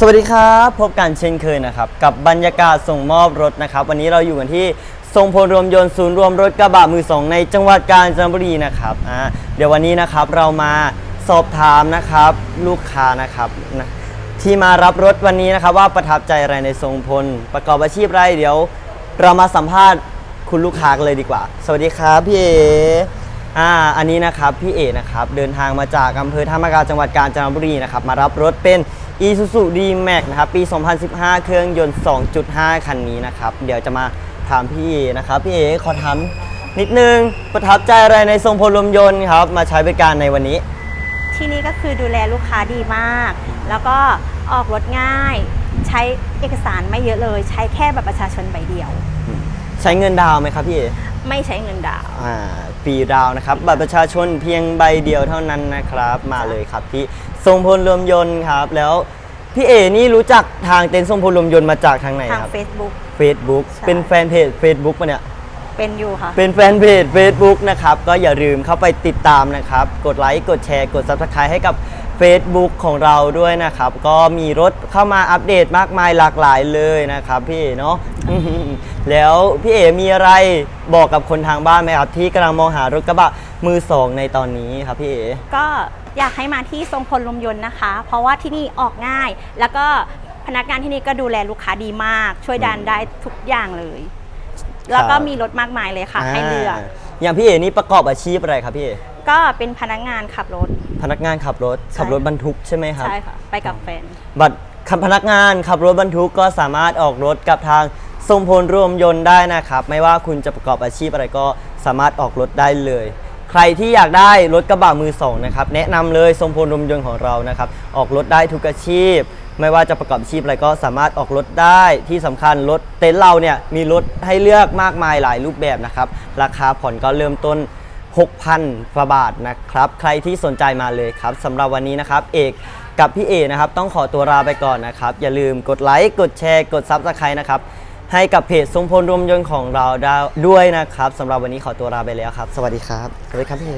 สวัสดีครับ พบกันเช่นเคยนะครับ กับบรรยากาศส่งมอบรถนะครับ วันนี้เราอยู่กันที่ทรงพลรวมยนต์ศูนย์รวมรถกระบะมือสองในจังหวัดกาญจนบุรีนะครับอ่าเดี๋ยววันนี้นะครับเรามาสอบถามนะครับลูกค้านะครับนะที่มารับรถวันนี้นะครับ ว่าประทับใจอะไรในทรงพล ประกอบอาชีพอะไรเดี๋ยว เรามาสัมภาษณ์คุณลูกค้ากันเลยดีกว่า สวัสดีครับพี่เออ่าอันนี้นะครับพี่เอนะครับเดินทางมาจากอำเภอท่ามากาจังหวัดกาญจนบุรีนะครับมารับรถเป็น Isuzu D-Max นะครับ ปี 2015 เครื่องยนต์ 2.5 คันนี้นะครับ เดี๋ยวจะมาถามพี่เอนะครับ พี่เอขอถามนิดนึง ประทับใจอะไรในทรงพลลมยนต์ครับ มาใช้บริการในวันนี้ ที่นี่ก็คือดูแลลูกค้าดีมาก แล้วก็ออกรถง่าย ใช้เอกสารไม่เยอะเลย ใช้แค่บัตรประชาชนใบเดียว ใช้เงินดาวน์ไหมครับพี่เอ ไม่ใช้เงินดาวน์ อ่าฟรีดาวน์นะครับบัตรประชาชนเพียงใบเดียวเท่านั้นนะครับ มาเลยครับที่ทรงพลรวมยนต์ครับ แล้วพี่เอนี่รู้จักทางเต็นท์ทรงพลรวมยนต์มาจากทางไหนทาง ครับ Facebook Facebook ใช่ เป็นแฟนเพจ Facebook ปะเนี่ย เป็นอยู่ค่ะ เป็นแฟนเพจ Facebook นะครับ ก็อย่าลืมเข้าไปติดตามนะครับ กดไลค์ กดแชร์ กด Subscribe ให้กับ Facebook ของเราด้วยนะครับ ก็มีรถเข้ามาอัปเดตมากมายหลากหลายเลยนะครับพี่เอ๋เนาะอื้อหือแล้วพี่เอ๋มีอะไรบอกกับคนทางบ้านไหมครับ ที่กำลังมองหารถกระบะมือสองในตอนนี้ครับพี่เอ๋ก็อยากให้มาที่ทรงพลลมยนต์นะคะ เพราะว่าที่นี่ออกง่าย แล้วก็พนักงานที่นี่ก็ดูแลลูกค้าดีมาก ช่วยดันได้ทุกอย่างเลย แล้วก็มีรถมากมายเลยค่ะ ให้เลือกาอย่างพี่เอ๋นี่ประกอบอาชีพอะไรครับพี่เอ๋ ก็เป็นพนักงานขับรถ พนักงานขับรถใช่ขับรถบรรทุกใช่ไหมครับใช่ค่ะ ไปกับแฟน บัตรขับพนักงานขับรถบรรทุกก็สามารถออกรถกับทางทรงพลรวมยนต์ได้นะครับ ไม่ว่าคุณจะประกอบอาชีพอะไรก็สามารถออกรถได้เลย ใครที่อยากได้รถกระบะมือสองนะครับแนะนำเลยทรงพลรวมยนต์ของเรานะครับ ออกรถได้ทุกอาชีพ ไม่ว่าจะประกอบอาชีพอะไรก็สามารถออกรถได้ที่สำคัญรถเต็นท์เราเนี่ยมีรถให้เลือกมากมายหลายรูปแบบนะครับราคาผ่อนก็เริ่มต้น 6,000กว่าบาทนะครับ ใครที่สนใจมาเลยครับสำหรับวันนี้นะครับ เอกกับพี่เอนะครับ ต้องขอตัวลาไปก่อนนะครับ อย่าลืมกดไลค์กดแชร์ กดซับสไครต์นะครับ ให้กับเพจทรงพลรวมยนต์ของเราด้ด้วยนะครับสำหรับวันนี้ขอตัวลาไปแล้วครับ สวัสดีครับสวัสดีครับพี่เอ